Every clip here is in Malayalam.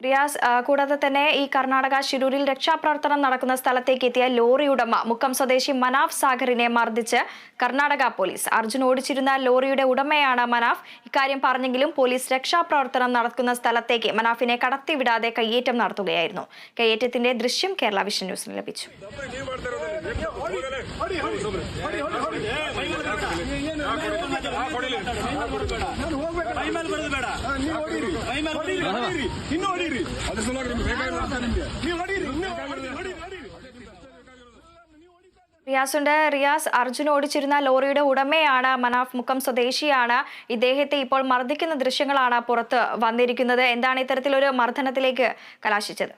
റിയാസ് ആ, കൂടാതെ തന്നെ ഈ കർണാടക ശിരൂരിൽ രക്ഷാപ്രവർത്തനം നടക്കുന്ന സ്ഥലത്തേക്ക് എത്തിയ ലോറി ഉടമ മുക്കം സ്വദേശി മനാഫ് സാഗറിനെ മർദ്ദിച്ച് കർണാടക പോലീസ് അർജുൻ ഓടിച്ചിരുന്ന ലോറിയുടെ ഉടമയാണ് മനാഫ് ഇക്കാര്യം പറഞ്ഞെങ്കിലും പോലീസ് രക്ഷാപ്രവർത്തനം നടക്കുന്ന സ്ഥലത്തേക്ക് മനാഫിനെ കടത്തിവിടാതെ കയ്യേറ്റം നടത്തുകയായിരുന്നു കയ്യേറ്റത്തിന്റെ ദൃശ്യം കേരള വിഷൻ ന്യൂസിന് ലഭിച്ചു ಮೈ ಮೇಲೆ ಬರೋದು ಬೇಡ ನೀವು ಹೊಡೀರಿ ಮೈ ಮೇಲೆ ಹೊಡೀರಿ, ಹೊಡೀರಿ ಇನ್ನೂ ಹೊಡೀರಿ ಅದು ಸಲುವಾಗಿ ನಿಮ್ಗೆ ಬೇಕಾಗಿರೋ ಅಂತ ನಿಮ್ಗೆ ನೀವು ಹೊಡೀರಿ ಇನ್ನೂ ಹೊಡೀರಿ, ಹೊಡೀರಿ, ಹೊಡೀರಿ. റിയാസുണ്ട് റിയാസ് അർജുൻ ഓടിച്ചിരുന്ന ലോറിയുടെ ഉടമയാണ് മനാഫ് മുക്കം സ്വദേശിയാണ് ഇദ്ദേഹത്തെ ഇപ്പോൾ മർദ്ദിക്കുന്ന ദൃശ്യങ്ങളാണ് പുറത്ത് വന്നിരിക്കുന്നത് എന്താണ് ഇത്തരത്തിലൊരു മർദ്ദനത്തിലേക്ക് കലാശിച്ചത്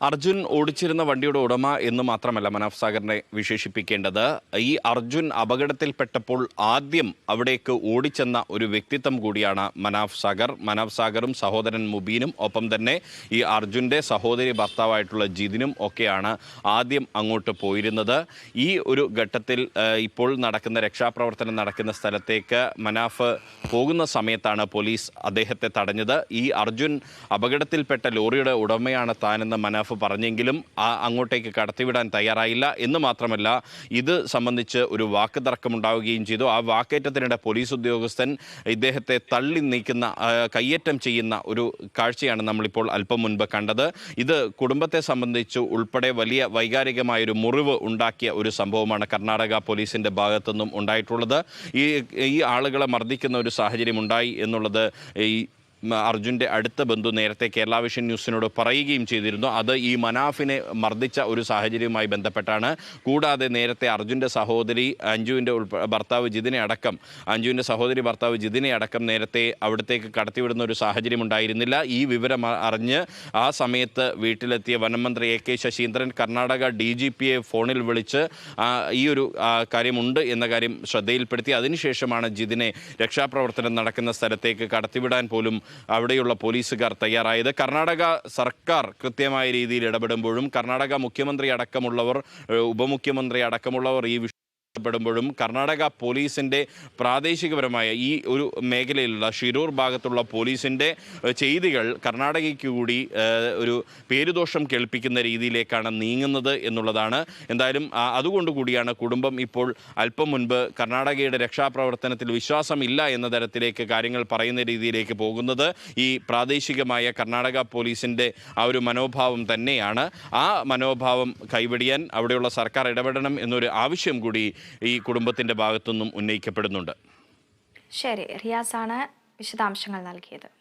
അർജുൻ ഓടിച്ചിരുന്ന വണ്ടിയുടെ ഉടമ എന്ന് മാത്രമല്ല മനാഫ് സാഗറിനെ വിശേഷിപ്പിക്കേണ്ടത്. ഈ അർജുൻ അപകടത്തിൽപ്പെട്ടപ്പോൾ ആദ്യം അവിടേക്ക് ഓടിച്ചെന്ന ഒരു വ്യക്തിത്വം കൂടിയാണ് മനാഫ് സാഗർ. മനാഫ് സാഗറും സഹോദരൻ മുബീനും ഒപ്പം തന്നെ ഈ അർജുന്റെ സഹോദരി ഭർത്താവായിട്ടുള്ള ജിതിനും ഒക്കെയാണ് ആദ്യം അങ്ങോട്ട് പോയിരുന്നത്. ഈ ഒരു ഘട്ടത്തിൽ ഇപ്പോൾ നടക്കുന്ന രക്ഷാപ്രവർത്തനം നടക്കുന്ന സ്ഥലത്തേക്ക് മനാഫ് പോകുന്ന സമയത്താണ് പോലീസ് അദ്ദേഹത്തെ തടഞ്ഞത്. ഈ അർജുൻ അപകടത്തിൽപ്പെട്ട ലോറിയുടെ ഉടമയാണ് താനെന്ന് മനാഫ് പറഞ്ഞെങ്കിലും ആ അങ്ങോട്ടേക്ക് കടത്തിവിടാൻ തയ്യാറായില്ല. എന്ന് മാത്രമല്ല ഇത് സംബന്ധിച്ച് ഒരു വാക്ക് തർക്കമുണ്ടാവുകയും ചെയ്തു. ആ വാക്കേറ്റത്തിനിടെ പോലീസ് ഉദ്യോഗസ്ഥൻ ഇദ്ദേഹത്തെ തള്ളി നീക്കുന്ന കയ്യേറ്റം ചെയ്യുന്ന ഒരു കാഴ്ചയാണ് നമ്മളിപ്പോൾ അല്പം മുൻപ് കണ്ടത്. ഇത് കുടുംബത്തെ സംബന്ധിച്ച് ഉൾപ്പെടെ വലിയ വൈകാരികമായൊരു മുറിവ് ഉണ്ടാക്കിയ ഒരു സംഭവമാണ് കർണാടക പോലീസിന്റെ ഭാഗത്തുനിന്നും ഉണ്ടായിട്ടുള്ളത്. ഈ ഈ ആളുകളെ മർദ്ദിക്കുന്ന ഒരു സാഹചര്യം ഉണ്ടായി എന്നുള്ളത് ഈ അർജുന്റെ അടുത്ത ബന്ധു നേരത്തെ കേരള വിഷൻ ന്യൂസിനോട് പറയുകയും ചെയ്തിരുന്നു. അത് ഈ മനാഫിനെ മർദ്ദിച്ച ഒരു സാഹചര്യവുമായി ബന്ധപ്പെട്ടാണ്. കൂടാതെ നേരത്തെ അർജുന്റെ സഹോദരി അഞ്ജുവിന്റെ ഭർത്താവ് ജിതിനെ അടക്കം അഞ്ജുവിന്റെ സഹോദരി ഭർത്താവ് ജിതിനെ അടക്കം നേരത്തെ അവിടത്തേക്ക് കടത്തിവിടുന്ന ഒരു സാഹചര്യം ഉണ്ടായിരുന്നില്ല ഈ വിവരം അറിഞ്ഞ് ആ സമയത്ത് വീട്ടിലെത്തിയ വനമന്ത്രി A K Saseendran Karnataka D G പിയെ ഫോണിൽ വിളിച്ച് ഈ ഒരു കാര്യമുണ്ട് എന്ന കാര്യം ശ്രദ്ധയിൽപ്പെടുത്തി. അതിനുശേഷമാണ് ജിതിനെ രക്ഷാപ്രവർത്തനം നടക്കുന്ന സ്ഥലത്തേക്ക് കടത്തിവിടാൻ പോലും അവിടെയുള്ള പോലീസുകാർ തയ്യാറായത്. കർണാടക സർക്കാർ കൃത്യമായ രീതിയിൽ ഇടപെടുമ്പോഴും കർണാടക മുഖ്യമന്ത്രി അടക്കമുള്ളവർ ഉപമുഖ്യമന്ത്രി അടക്കമുള്ളവർ ഈ വിഷയം പ്പെടുമ്പോഴും കർണാടക പോലീസിന്റെ പ്രാദേശികപരമായ ഈ ഒരു മേഖലയിലുള്ള ഷിരൂർ ഭാഗത്തുള്ള പോലീസിന്റെ ചെയ്തികൾ കർണാടകയ്ക്ക് കൂടി ഒരു പേരുദോഷം കേൾപ്പിക്കുന്ന രീതിയിലേക്കാണ് നീങ്ങുന്നത് എന്നുള്ളതാണ്. എന്തായാലും അതുകൊണ്ട് കൂടിയാണ് കുടുംബം ഇപ്പോൾ അല്പം മുൻപ് കർണാടകയുടെ രക്ഷാപ്രവർത്തനത്തിൽ വിശ്വാസമില്ല എന്ന തരത്തിലേക്ക് കാര്യങ്ങൾ പറയുന്ന രീതിയിലേക്ക് പോകുന്നത്. ഈ പ്രാദേശികമായ കർണാടക പോലീസിന്റെ ആ ഒരു മനോഭാവം തന്നെയാണ്. ആ മനോഭാവം കൈവെടിയാൻ അവിടെയുള്ള സർക്കാർ ഇടപെടണം എന്നൊരു ആവശ്യം കൂടി ഈ കുടുംബത്തിന്റെ ഭാഗത്തുനിന്നും ഉന്നയിക്കപ്പെടുന്നുണ്ട്. ശരി റിയാസാണ് വിശദാംശങ്ങൾ നൽകിയത്.